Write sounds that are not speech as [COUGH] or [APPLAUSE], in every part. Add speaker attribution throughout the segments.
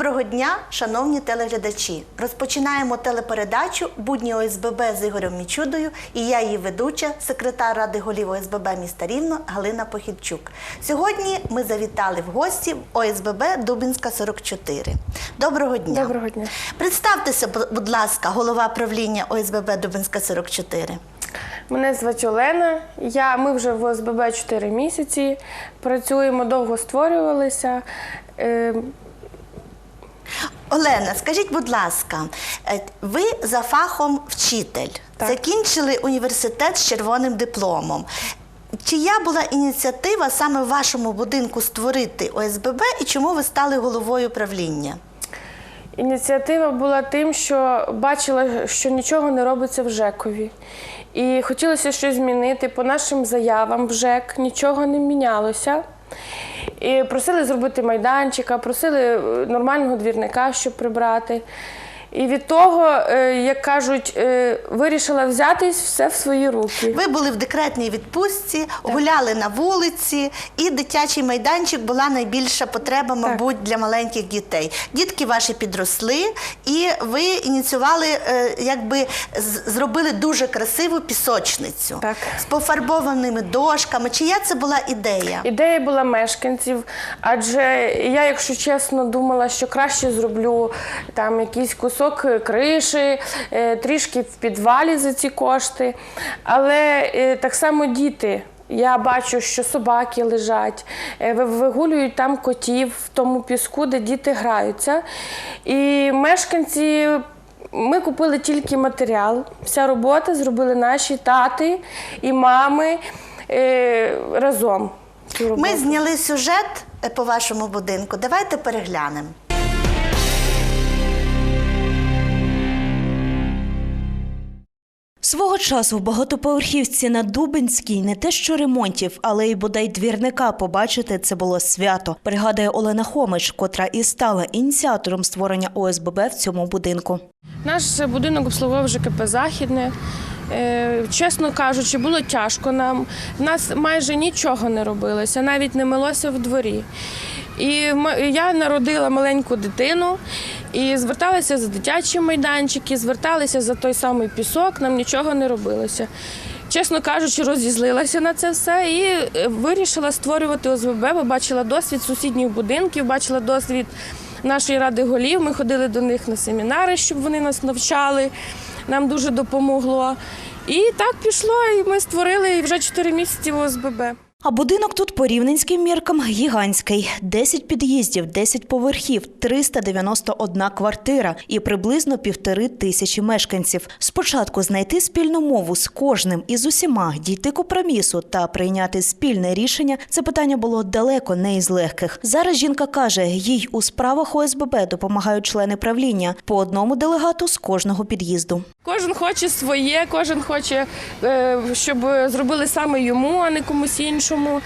Speaker 1: Доброго дня, шановні телеглядачі. Розпочинаємо телепередачу Будні ОСББ з Ігорем Мічудою і я її ведуча, секретар Ради голів ОСББ міста Рівно Галина Похідчук. Сьогодні ми завітали в гості в ОСББ Дубінська 44. Доброго дня.
Speaker 2: Доброго дня.
Speaker 1: Представтеся, бу- будь ласка, голова правління ОСББ Дубінська 44.
Speaker 2: Мене звати Олена. Я, ми вже в ОСББ 4 місяці. Працюємо, довго створювалися.
Speaker 1: Олена, скажіть, будь ласка, е, ви за фахом вчитель,
Speaker 2: Так.
Speaker 1: закінчили університет з червоним дипломом. Чия була ініціатива саме в вашому будинку створити ОСББ і чому ви стали головою правління?
Speaker 2: ініціатива була тим, що бачила, що нічого не робиться в ЖЕКові. І хотілося щось змінити. По нашим заявам в ЖЕК нічого не мінялося. І просили зробити майданчика, просили е, нормального двірника, щоб прибрати. І від того, е, як кажуть, е, вирішила взятись все в свої руки.
Speaker 1: Ви були в декретній відпустці, гуляли на вулиці, і дитячий майданчик була найбільша потреба, мабуть, для маленьких дітей. Дітки ваші підросли, і ви ініціювали, е, якби зробили дуже красиву пісочницю
Speaker 2: Так.
Speaker 1: з пофарбованими дошками. Чия це була ідея?
Speaker 2: Ідея була мешканців, адже я, якщо чесно, думала, що краще зроблю там якийсь кусок криші, е, трішки в підвалі за ці кошти. Але е, так само діти. Я бачу, що собаки лежать, е, вигулюють там котів в тому піску, де діти граються. І мешканці. Ми купили тільки матеріал. Вся робота зробили наші тати і мами е, разом.
Speaker 1: Ми зняли сюжет е, по вашому будинку. Давайте переглянемо.
Speaker 3: Свого часу в багатоповерхівці на Дубинській не те що ремонтів, але й бодай двірника побачити це було свято. Пригадує Олена Хомич, котра і стала ініціатором створення ОСББ в цьому будинку.
Speaker 2: Наш будинок обслуговував ЖКП Західне. Е, Чесно кажучи, було тяжко нам. В нас майже нічого не робилося, навіть не милося в дворі. І я народила маленьку дитину і зверталася за дитячі майданчики, зверталися за той самий пісок, нам нічого не робилося. Чесно кажучи, розізлилася на це все і е, вирішила створювати ОСББ, бо бачила досвід сусідніх будинків, бачила досвід нашої ради голів. Ми ходили до них на семінари, щоб вони нас навчали. Нам дуже допомогло. І так пішло, і ми створили вже 4 місяці ОСББ.
Speaker 3: А будинок тут по рівненським міркам гігантський: 10 під'їздів, 10 поверхів, 391 квартира і приблизно півтори тисячі мешканців. Спочатку знайти спільну мову з кожним і з усіма, дійти компромісу та прийняти спільне рішення. Це питання було далеко не із легких. Зараз жінка каже, їй у справах ОСББ допомагають члени правління по одному делегату з кожного під'їзду.
Speaker 2: Кожен хоче своє, кожен хоче, е, щоб зробили саме йому, а не комусь іншому.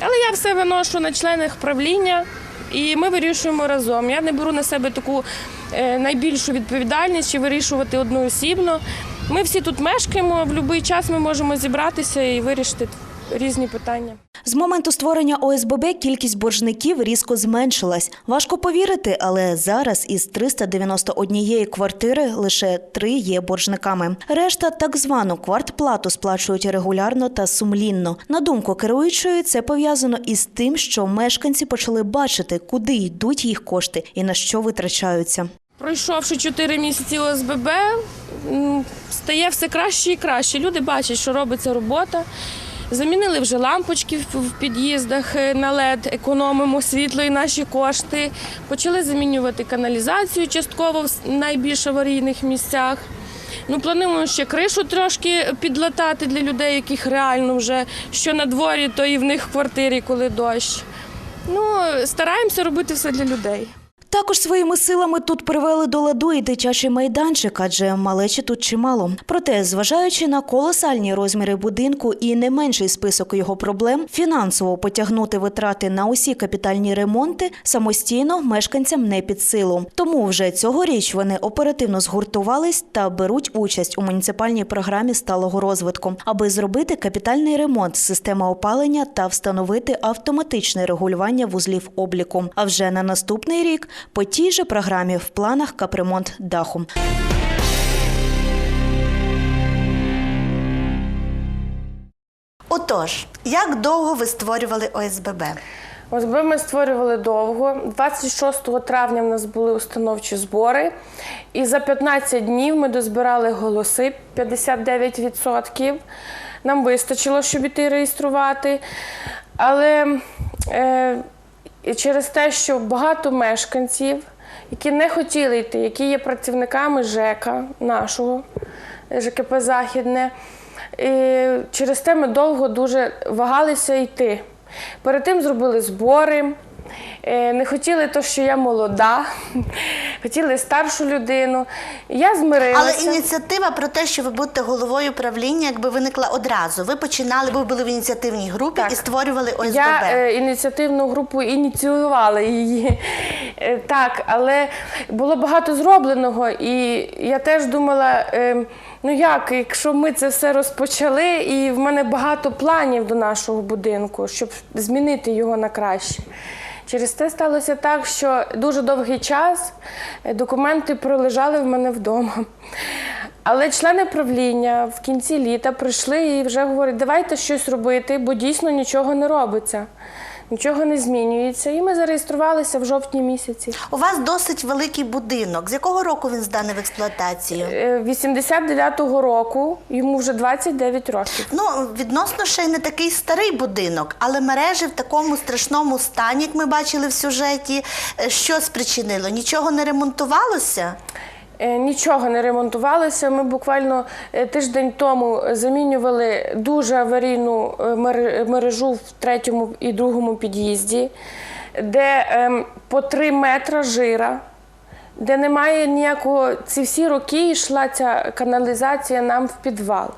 Speaker 2: Але я все виношу на членах правління. І ми вирішуємо разом. Я не беру на себе таку е, найбільшу відповідальність чи вирішувати одноосібно. Ми всі тут мешкаємо, в будь-який час ми можемо зібратися і вирішити різні питання.
Speaker 3: З моменту створення ОСББ кількість боржників різко зменшилась. Важко повірити, але зараз із 391 квартири лише три є боржниками. Решта так звану квартплату сплачують регулярно та сумлінно. На думку керуючої, це пов'язано із тим, що мешканці почали бачити, куди йдуть їх кошти і на що витрачаються.
Speaker 2: Пройшовши 4 місяці ОСББ, стає все краще і краще. Люди бачать, що робиться робота. Замінили вже лампочки в під'їздах е, на LED, економимо світло і наші кошти. Почали замінювати каналізацію частково в найбільш аварійних місцях. Ну, плануємо ще кришу трошки підлатати для людей, яких реально вже що на дворі, то і в них в квартирі, коли дощ. Ну, стараємося робити все для людей.
Speaker 3: Також своїми силами тут привели до ладу і дитячий майданчик, адже малечі тут чимало. Проте, зважаючи на колосальні розміри будинку і не менший список його проблем, фінансово потягнути витрати на усі капітальні ремонти самостійно мешканцям не під силу. Тому вже цьогоріч вони оперативно згуртувались та беруть участь у муніципальній програмі сталого розвитку, аби зробити капітальний ремонт системи опалення та встановити автоматичне регулювання вузлів обліку. А вже на наступний рік По тій же програмі в планах капремонт даху.
Speaker 1: Отож, як довго ви створювали ОСББ?
Speaker 2: ОСБ ми створювали довго. 26 травня в нас були установчі збори, і за 15 днів ми дозбирали голоси 59%. Нам вистачило, щоб іти реєструвати. Але е, і через те, що багато мешканців, які не хотіли йти, які є працівниками ЖЕКа нашого, ЖКП Західне, і через те ми довго дуже вагалися йти. Перед тим зробили збори. е, Не хотіли то, що я молода, хотіли старшу людину. Я змирилася.
Speaker 1: Але ініціатива про те, що ви будете головою правління, якби виникла одразу. Ви починали, ви були в ініціативній групі
Speaker 2: Так.
Speaker 1: і створювали ОСББ.
Speaker 2: Я е, ініціативну групу ініціювала її. Е, так, але було багато зробленого, і я теж думала, е, ну як, якщо ми це все розпочали, і в мене багато планів до нашого будинку, щоб змінити його на краще. Через те сталося так, що дуже довгий час документи пролежали в мене вдома. Але члени правління в кінці літа прийшли і вже говорять, давайте щось робити, бо дійсно нічого не робиться, нічого не змінюється. І ми зареєструвалися в жовтні місяці.
Speaker 1: У вас досить великий будинок. З якого року він зданий в експлуатацію?
Speaker 2: Е, 89-го року йому вже 29 років.
Speaker 1: Ну, відносно ще й не такий старий будинок, але мережі в такому страшному стані, як ми бачили в сюжеті. Е, Що спричинило? Нічого не ремонтувалося?
Speaker 2: Е, Нічого не ремонтувалося. Ми буквально е, тиждень тому замінювали дуже аварійну е, мережу в третьому і другому під'їзді, де ем, по три метра жира, де немає ніякого. Ці всі роки йшла ця каналізація нам в підвал.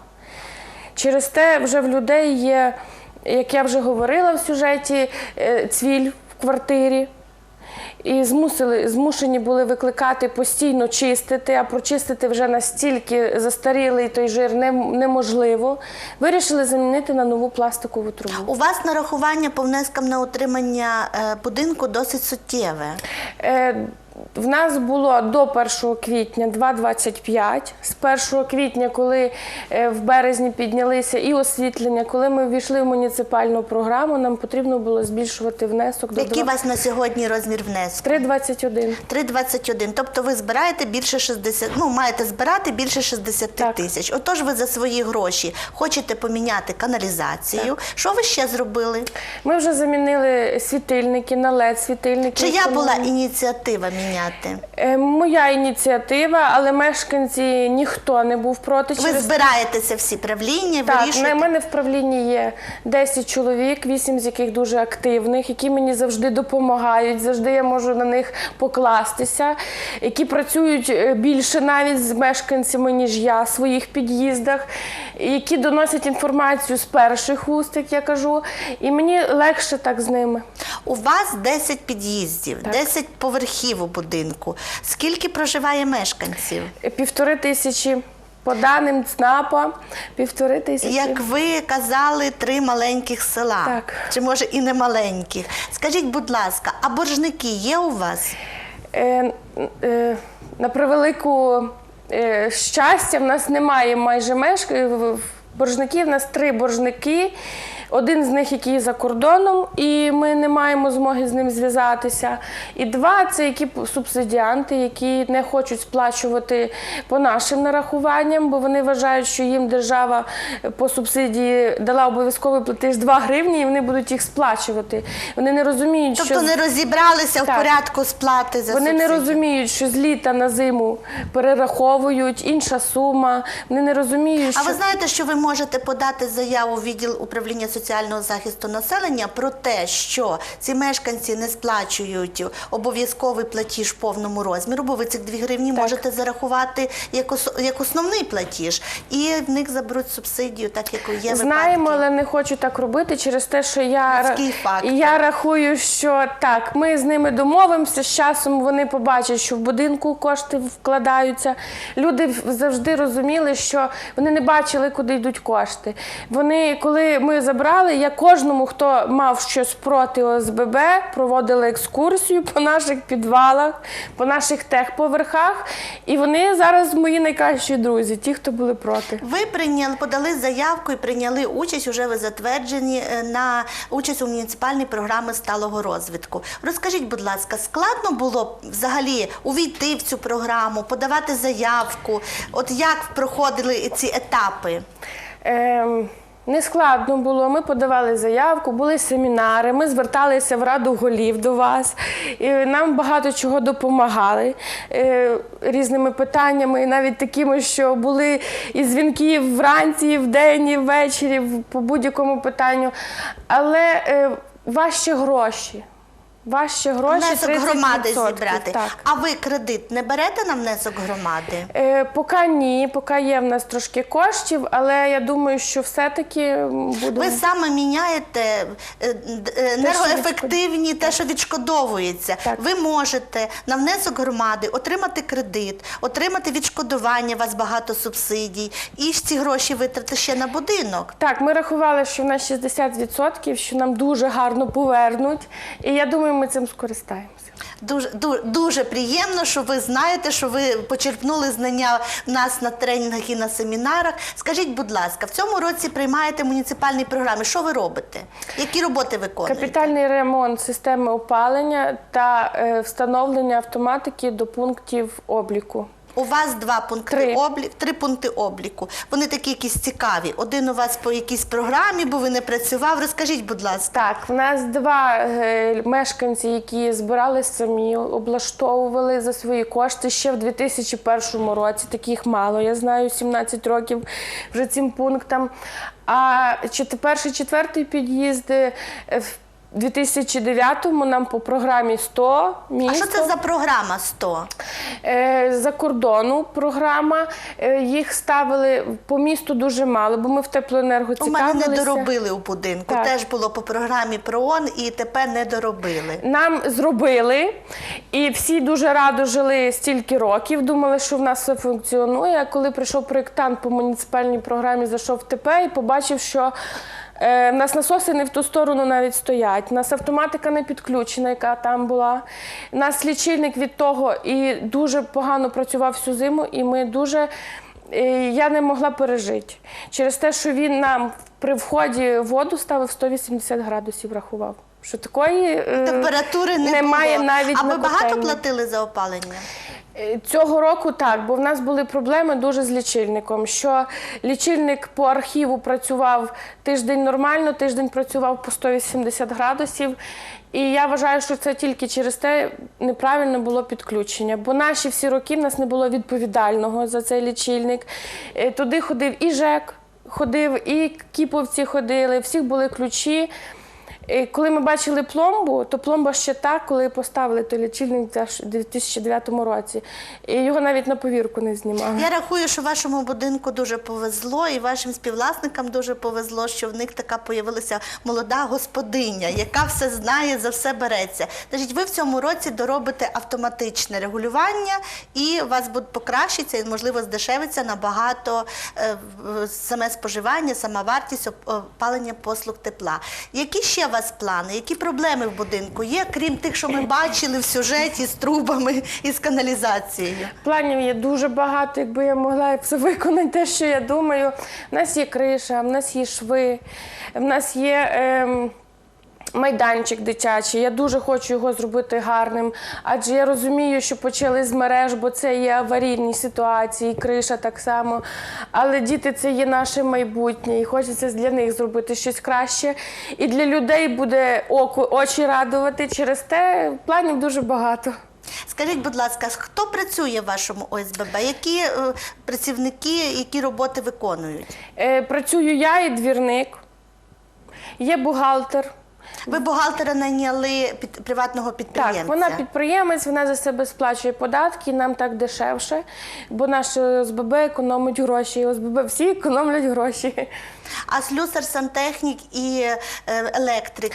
Speaker 2: Через те вже в людей є, як я вже говорила в сюжеті, цвіль в квартирі. І змусили, змушені були викликати постійно чистити, а прочистити вже настільки застарілий той жир не- неможливо. Вирішили замінити на нову пластикову трубу.
Speaker 1: У вас нарахування по внескам на утримання е, будинку досить суттєве.
Speaker 2: Е, в нас було до 1 квітня 2,25. З 1 квітня, коли е, в березні піднялися і освітлення, коли ми ввійшли в муніципальну програму, нам потрібно було збільшувати внесок до
Speaker 1: Який у вас на сьогодні розмір внеску?
Speaker 2: 3,21.
Speaker 1: 3,21. Тобто ви збираєте більше 60, ну маєте збирати більше 60
Speaker 2: Так.
Speaker 1: тисяч. Отож, ви за свої гроші хочете поміняти каналізацію. Що ви ще зробили?
Speaker 2: Ми вже замінили світильники на led світильники.
Speaker 1: Чия була ініціатива міняти?
Speaker 2: Е, Моя ініціатива, але мешканці ніхто не був проти.
Speaker 1: Ви
Speaker 2: через
Speaker 1: збираєтеся всі правління,
Speaker 2: Так,
Speaker 1: вирішуєте?
Speaker 2: на мене в правлінні є 10 чоловік, 8 з яких дуже активних, які мені завжди допомагають, завжди я можу на них покластися, які працюють е, більше навіть з мешканцями, ніж я в своїх під'їздах, які доносять інформацію з перших уст, як я кажу, і мені легше так з ними.
Speaker 1: У вас 10 під'їздів, 10 поверхів у будинку. Скільки проживає мешканців?
Speaker 2: Півтори тисячі. По даним ЦНАПа, півтори тисячі.
Speaker 1: Як ви казали, три маленьких села,
Speaker 2: Так.
Speaker 1: чи може і не маленьких. Скажіть, будь ласка, а боржники є у вас?
Speaker 2: Е, е, на превелику е, щастя, в нас немає майже мешканців. Боржників, в нас три боржники. Один з них, який за кордоном, і ми не маємо змоги з ним зв'язатися. І два це які субсидіанти, які не хочуть сплачувати по нашим нарахуванням, бо вони вважають, що їм держава по субсидії дала обов'язковий платеж 2 гривні, і вони будуть їх сплачувати. Вони не розуміють,
Speaker 1: Тобто
Speaker 2: що
Speaker 1: не розібралися в порядку сплати за
Speaker 2: вони не розуміють, що з літа на зиму перераховують інша сума. Вони не розуміють,
Speaker 1: А
Speaker 2: що
Speaker 1: ви знаєте, що ви можете подати заяву в відділ управління соціального захисту населення про те, що ці мешканці не сплачують обов'язковий платіж в повному розміру, бо ви цих 2 гривні можете зарахувати як, ос- як основний платіж, і в них заберуть субсидію, так як є
Speaker 2: знаємо,
Speaker 1: випадки.
Speaker 2: але не хочу так робити через те, що я, я рахую, що так, ми з ними домовимося. З часом вони побачать, що в будинку кошти вкладаються. Люди завжди розуміли, що вони не бачили, куди йдуть кошти. Вони, коли ми забрали. Збирали. Я кожному, хто мав щось проти ОСББ, проводила екскурсію по наших підвалах, по наших техповерхах. І вони зараз мої найкращі друзі, ті, хто були проти.
Speaker 1: Ви прийняли, подали заявку і прийняли участь, уже ви затверджені е, на участь у муніципальній програмі сталого розвитку. Розкажіть, будь ласка, складно було взагалі увійти в цю програму, подавати заявку? От як проходили ці етапи?
Speaker 2: Ем, не складно було. Ми подавали заявку, були семінари, ми зверталися в раду голів до вас. І нам багато чого допомагали е, різними питаннями, навіть такими, що були і дзвінки вранці, і вдень, і ввечері, по будь-якому питанню. Але е, важче гроші. Важче гроші.
Speaker 1: Внесок громади
Speaker 2: 30%,
Speaker 1: зібрати.
Speaker 2: Так.
Speaker 1: А ви кредит не берете на внесок громади?
Speaker 2: Е, поки ні, поки є в нас трошки коштів, але я думаю, що все-таки будемо.
Speaker 1: Ви саме міняєте е, е, енергоефективні, те, що відшкодовується.
Speaker 2: Так.
Speaker 1: Ви можете на внесок громади отримати кредит, отримати відшкодування, у вас багато субсидій, і ці гроші витрати ще на будинок.
Speaker 2: Так, ми рахували, що в нас 60%, що нам дуже гарно повернуть. І я думаю, ми цим скористаємося.
Speaker 1: Дуже, дуже, дуже приємно, що ви знаєте, що ви почерпнули знання в нас на тренінгах і на семінарах. Скажіть, будь ласка, в цьому році приймаєте муніципальні програми. Що ви робите? Які роботи виконуєте?
Speaker 2: Капітальний ремонт системи опалення та е, встановлення автоматики до пунктів обліку.
Speaker 1: У вас два пункти
Speaker 2: Три.
Speaker 1: обліку, три пункти обліку. Вони такі якісь цікаві. Один у вас по якійсь програмі, бо ви не працював. Розкажіть, будь ласка.
Speaker 2: Так, в нас два е, мешканці, які збирали самі, облаштовували за свої кошти ще в 2001 році. Таких мало, я знаю, 17 років вже цим пунктам. А перший, четвертий під'їзди е, в 2009-му нам по програмі 100 місто.
Speaker 1: А що це за програма 100?
Speaker 2: Е, За кордону програма. Е, Їх ставили по місту дуже мало, бо ми в теплоенерго
Speaker 1: У мене не доробили у будинку.
Speaker 2: Так.
Speaker 1: Теж було по програмі ПРООН і тепер не доробили.
Speaker 2: Нам зробили, і всі дуже радо жили стільки років, думали, що в нас все функціонує. А коли прийшов проєктант по муніципальній програмі, зайшов в ТП і побачив, що е, в нас насоси не в ту сторону навіть стоять. У нас автоматика не підключена, яка там була. У нас лічильник від того і дуже погано працював всю зиму, і ми дуже. е, Я не могла пережити через те, що він нам при вході воду ставив 180 градусів, рахував. Що такої е,
Speaker 1: Температури не
Speaker 2: немає
Speaker 1: було.
Speaker 2: навіть
Speaker 1: а ви
Speaker 2: на
Speaker 1: багато платили за опалення?
Speaker 2: Е, Цього року так, бо в нас були проблеми дуже з лічильником. Що лічильник по архіву працював тиждень нормально, тиждень працював по 180 градусів. І я вважаю, що це тільки через те неправильно було підключення. Бо наші всі роки в нас не було відповідального за цей лічильник. Е, Туди ходив і ЖЕК, ходив, і кіповці ходили, всіх були ключі. І коли ми бачили пломбу, то пломба ще так, коли поставили той лічильник у 2009 році. І його навіть на повірку не знімали.
Speaker 1: Я рахую, що вашому будинку дуже повезло, і вашим співвласникам дуже повезло, що в них така появилася молода господиня, яка все знає, за все береться. Скажіть, ви в цьому році доробите автоматичне регулювання, і у вас буде покращиться і, можливо, здешевиться набагато е, саме споживання, сама вартість опалення послуг тепла. Які ще вас плани? Які проблеми в будинку є, крім тих, що ми бачили в сюжеті з трубами і з каналізацією?
Speaker 2: Планів є дуже багато, якби я могла все виконати те, що я думаю. У нас є криша, в нас є шви, в нас є. Ем... Майданчик дитячий, я дуже хочу його зробити гарним, адже я розумію, що почали з мереж, бо це є аварійні ситуації, криша так само. Але діти це є наше майбутнє, і хочеться для них зробити щось краще. І для людей буде око, очі радувати. Через те планів дуже багато.
Speaker 1: Скажіть, будь ласка, хто працює в вашому ОСББ? Які е, працівники, які роботи виконують?
Speaker 2: Е, працюю я і двірник, є бухгалтер.
Speaker 1: Ви бухгалтера найняли під приватного підприємця?
Speaker 2: Так, вона підприємець, вона за себе сплачує податки, нам так дешевше, бо наш ОСББ економить гроші. І ОСББ всі економлять гроші.
Speaker 1: А слюсар, сантехнік і е, електрик.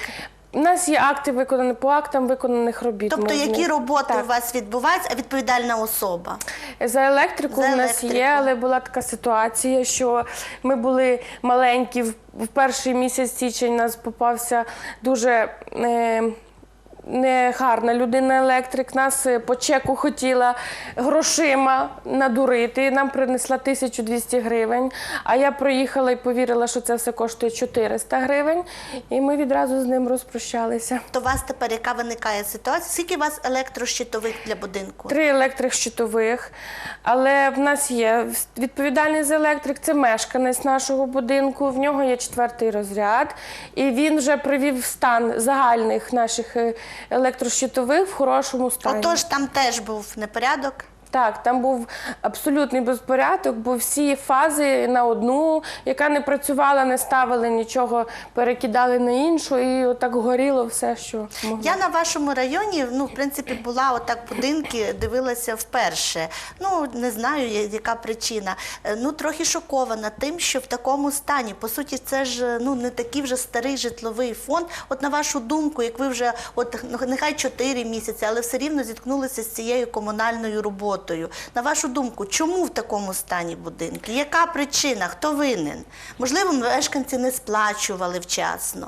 Speaker 2: У нас є акти виконані по актам виконаних робіт.
Speaker 1: Тобто, які роботи
Speaker 2: Так.
Speaker 1: у вас відбуваються, а відповідальна особа?
Speaker 2: За електрику
Speaker 1: За
Speaker 2: у нас
Speaker 1: електрику.
Speaker 2: є, але була така ситуація, що ми були маленькі. В в перший місяць січень нас попався дуже. Е, Негарна людина електрик нас е, по чеку хотіла грошима надурити. Нам принесла 1200 гривень. А я проїхала і повірила, що це все коштує 400 гривень. І ми відразу з ним розпрощалися.
Speaker 1: То у вас тепер яка виникає ситуація? Скільки у вас електрощитових для будинку?
Speaker 2: Три електрик щитових, але в нас є відповідальний за електрик, це мешканець нашого будинку. В нього є четвертий розряд, і він вже привів в стан загальних наших е, електрощитових в хорошому стані.
Speaker 1: Отож, там теж був непорядок.
Speaker 2: Так, там був абсолютний безпорядок, бо всі фази на одну, яка не працювала, не ставили нічого, перекидали на іншу, і отак горіло все, що могло.
Speaker 1: Я на вашому районі, ну, в принципі, була отак будинки, дивилася вперше. Ну, не знаю, яка причина. Е, Ну, трохи шокована тим, що в такому стані. По суті, це ж ну, не такий вже старий житловий фонд. От на вашу думку, як ви вже, от нехай 4 місяці, але все рівно зіткнулися з цією комунальною роботою. На вашу думку, чому в такому стані будинки? Яка причина? Хто винен? Можливо, мешканці не сплачували вчасно.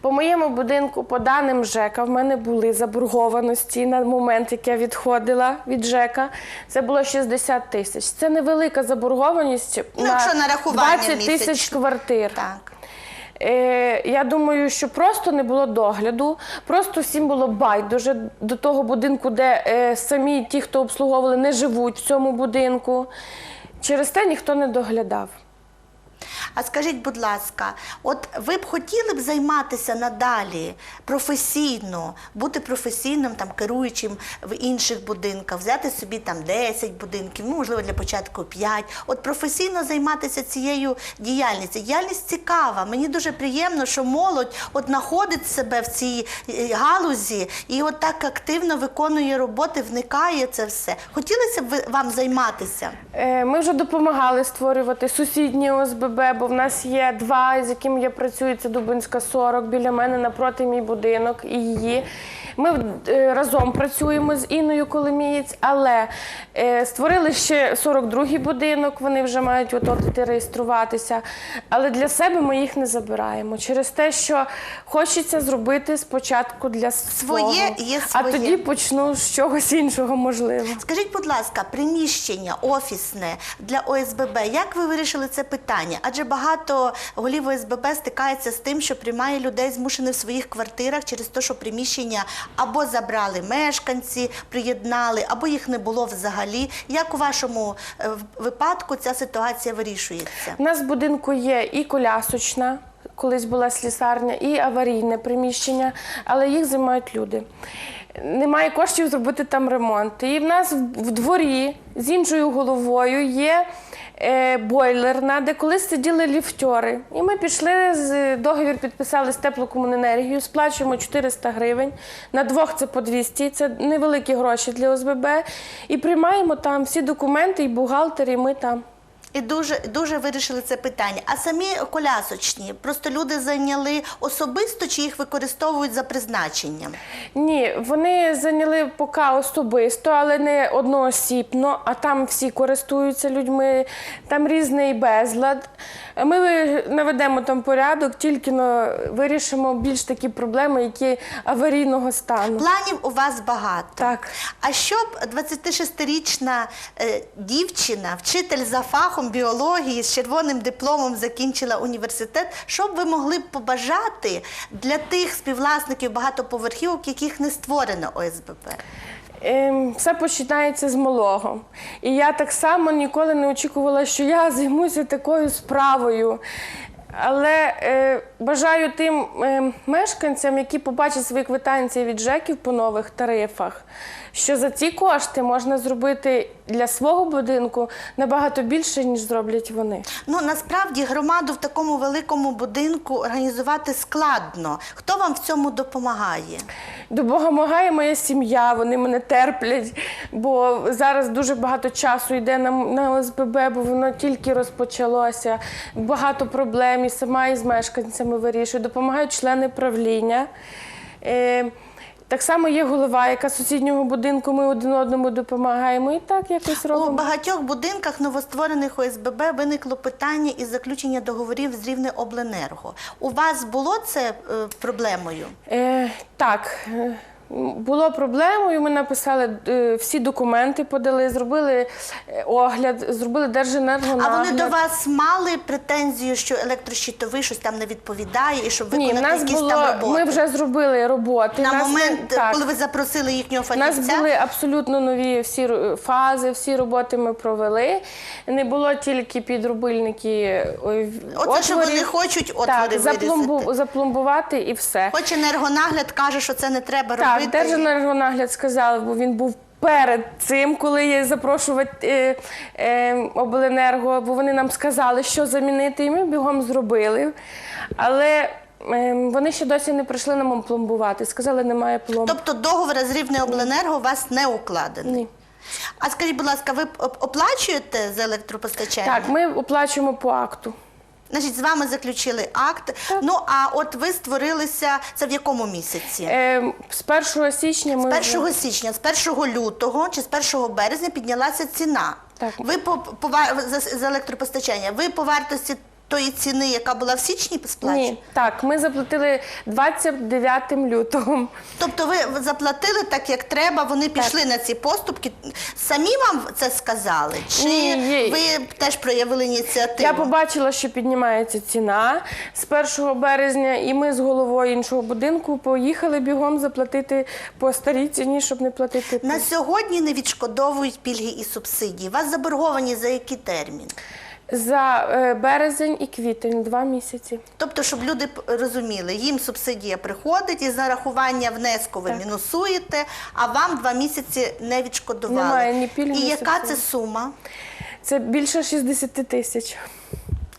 Speaker 2: По моєму будинку, по даним ЖЕКа, в мене були заборгованості на момент, як я відходила від ЖЕКа. Це було 60 тисяч. Це невелика заборгованість
Speaker 1: Ну,
Speaker 2: на
Speaker 1: нарахування
Speaker 2: 20 тисяч квартир.
Speaker 1: Так.
Speaker 2: Е, я думаю, що просто не було догляду, просто всім було байдуже до того будинку, де е, самі ті, хто обслуговували, не живуть в цьому будинку. Через те ніхто не доглядав.
Speaker 1: А скажіть, будь ласка, от ви б хотіли б займатися надалі професійно, бути професійним там керуючим в інших будинках, взяти собі там 10 будинків, ну можливо для початку 5. От професійно займатися цією діяльністю. Діяльність цікава. Мені дуже приємно, що молодь от знаходить себе в цій е, галузі і от так активно виконує роботи, вникає це все. Хотілося б вам займатися?
Speaker 2: Е, Ми вже допомагали створювати сусідні ОСББ, бо в нас є два, з якими я працюю. Це Дубинська 40, біля мене напроти мій будинок і її. Ми е, разом працюємо з Інною Коломієць, але е, створили ще 42-й будинок, вони вже мають от реєструватися. Але для себе ми їх не забираємо через те, що хочеться зробити спочатку для свого,
Speaker 1: Своє є
Speaker 2: а тоді почну з чогось іншого можливо.
Speaker 1: Скажіть, будь ласка, приміщення офісне для ОСББ, як ви вирішили це питання? Адже багато голів ОСББ стикається з тим, що приймає людей змушених в своїх квартирах через те, що приміщення або забрали мешканці, приєднали, або їх не було взагалі. Як у вашому е, випадку ця ситуація вирішується?
Speaker 2: У нас в будинку є і колясочна, колись була слісарня, і аварійне приміщення, але їх займають люди. Немає коштів зробити там ремонт. І в нас в дворі з іншою головою є бойлерна, де колись сиділи ліфтьори. І ми пішли договір, підписали з теплокомуненергією, сплачуємо 400 гривень. На двох це по 200, це невеликі гроші для ОСББ. І приймаємо там всі документи, і бухгалтери, і ми там.
Speaker 1: І дуже дуже вирішили це питання. А самі колясочні, просто люди зайняли особисто чи їх використовують за призначенням?
Speaker 2: Ні, вони зайняли поки особисто, але не одноосібно, а там всі користуються людьми, там різний безлад. Ми наведемо там порядок, тільки вирішимо більш такі проблеми, які аварійного стану.
Speaker 1: Планів у вас багато.
Speaker 2: Так.
Speaker 1: А щоб 26-річна е, дівчина, вчитель за фахом біології з червоним дипломом закінчила університет, що б ви могли б побажати для тих співвласників багатоповерхівок, яких не створено ОСББ?
Speaker 2: Ем, Все починається з малого. І я так само ніколи не очікувала, що я займуся такою справою. Але е, бажаю тим е, мешканцям, які побачать свої квитанції від ЖЕКів по нових тарифах, що за ці кошти можна зробити для свого будинку набагато більше, ніж зроблять вони.
Speaker 1: Ну насправді громаду в такому великому будинку організувати складно. Хто вам в цьому допомагає?
Speaker 2: Допомагає моя сім'я, вони мене терплять, бо зараз дуже багато часу йде на, на ОСББ, бо воно тільки розпочалося. Багато проблем і сама із мешканцями вирішую. Допомагають члени правління. Е, Так само є голова, яка з сусіднього будинку. Ми один одному допомагаємо. І так якось
Speaker 1: У багатьох будинках новостворених ОСББ виникло питання із заключення договорів з Рівнеобленерго. У вас було це е, проблемою?
Speaker 2: Е, так, е, було проблемою. Ми написали е, всі документи, подали, зробили е, огляд, зробили
Speaker 1: А вони до вас мали претензію, що електрощитовий щось там не відповідає, і щоб
Speaker 2: Ні,
Speaker 1: виконати
Speaker 2: нас
Speaker 1: якісь
Speaker 2: було,
Speaker 1: там роботи?
Speaker 2: ми вже зробили роботи.
Speaker 1: На
Speaker 2: Нас
Speaker 1: момент,
Speaker 2: так.
Speaker 1: коли ви запросили їхнього
Speaker 2: У нас були абсолютно нові всі фази, всі роботи ми провели. Не було тільки підрубильники ой,
Speaker 1: Оце, що вони хочуть отвори
Speaker 2: так,
Speaker 1: вирізати.
Speaker 2: запломбу, запломбувати і все.
Speaker 1: Хоч енергонагляд каже, що це не треба
Speaker 2: Так,
Speaker 1: робити.
Speaker 2: Держенергонагляд сказав, бо він був перед цим, коли є запрошувати е, е, обленерго, бо вони нам сказали, що замінити, і ми бігом зробили. Але е, вони ще досі не прийшли нам пломбувати. Сказали, немає пломб.
Speaker 1: Тобто договір з Рівнеобленерго у вас не укладений?
Speaker 2: Ні.
Speaker 1: А скажіть, будь ласка, ви оплачуєте за електропостачання?
Speaker 2: Так, ми оплачуємо по акту.
Speaker 1: Значить, з вами заключили акт. Ну, а от ви створилися, це в якому місяці?
Speaker 2: Е, з 1 січня ми
Speaker 1: З
Speaker 2: вже-
Speaker 1: 1 січня, з 1 лютого чи з 1 березня піднялася ціна.
Speaker 2: Так.
Speaker 1: Ви по, по за, за електропостачання. Ви по вартості тої ціни, яка була в січні, сплачуєте?
Speaker 2: Ні, так, ми заплатили 29 лютого.
Speaker 1: Тобто ви заплатили так, як треба, вони пішли на ці поступки. Самі вам це сказали? Чи
Speaker 2: Ні, є-
Speaker 1: ви теж проявили ініціативу?
Speaker 2: Я побачила, що піднімається ціна з 1 березня, і ми з головою іншого будинку поїхали бігом заплатити по старій ціні, щоб не платити.
Speaker 1: На сьогодні не відшкодовують пільги і субсидії. Вас заборговані за який термін?
Speaker 2: За е, березень і квітень два місяці.
Speaker 1: Тобто, щоб люди п- розуміли, їм субсидія приходить і зарахування внеску ви мінусуєте, а вам два місяці не відшкодували.
Speaker 2: Немає ні пільг,
Speaker 1: І
Speaker 2: ні
Speaker 1: яка це
Speaker 2: субсидій.
Speaker 1: сума?
Speaker 2: Це більше 60 тисяч.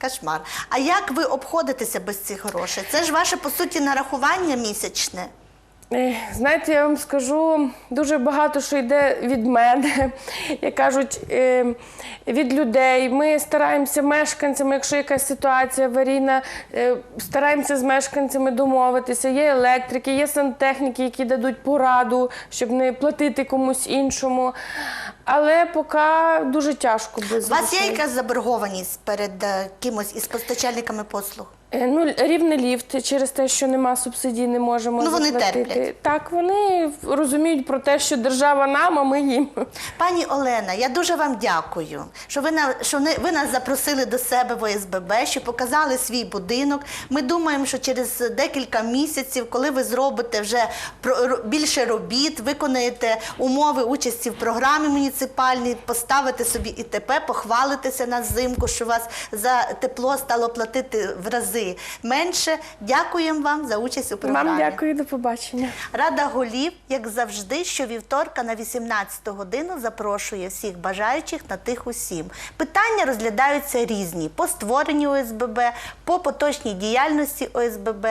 Speaker 1: Кошмар. А як ви обходитеся без цих грошей? Це ж ваше по суті нарахування місячне.
Speaker 2: Знаєте, я вам скажу дуже багато, що йде від мене, [LAUGHS] як кажуть, е, від людей. Ми стараємося мешканцями, якщо якась ситуація аварійна, е, стараємося з мешканцями домовитися. Є електрики, є сантехніки, які дадуть пораду, щоб не платити комусь іншому. Але поки дуже тяжко без
Speaker 1: У вас є якась заборгованість перед е, кимось із постачальниками послуг?
Speaker 2: Е, Ну, рівний ліфт через те, що нема субсидій, не можемо
Speaker 1: Ну, вони
Speaker 2: заплатити.
Speaker 1: терплять.
Speaker 2: Так, вони розуміють про те, що держава нам, а ми їм.
Speaker 1: Пані Олена, я дуже вам дякую, що ви на що не- ви нас запросили до себе в ОСББ, що показали свій будинок. Ми думаємо, що через декілька місяців, коли ви зробите вже про- ро- більше робіт, виконаєте умови участі в програмі муніципальній, поставите собі ІТП, похвалитеся на зимку, що вас за тепло стало платити в рази менше. Дякуємо вам за участь у програмі.
Speaker 2: Вам дякую, до побачення.
Speaker 1: Рада голів, як завжди, щовівторка на 18 годину запрошує всіх бажаючих на тиху сім. Питання розглядаються різні по створенню ОСББ, по поточній діяльності ОСББ.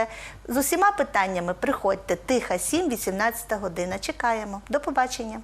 Speaker 1: З усіма питаннями приходьте тиха сім, 18 година. Чекаємо. До побачення.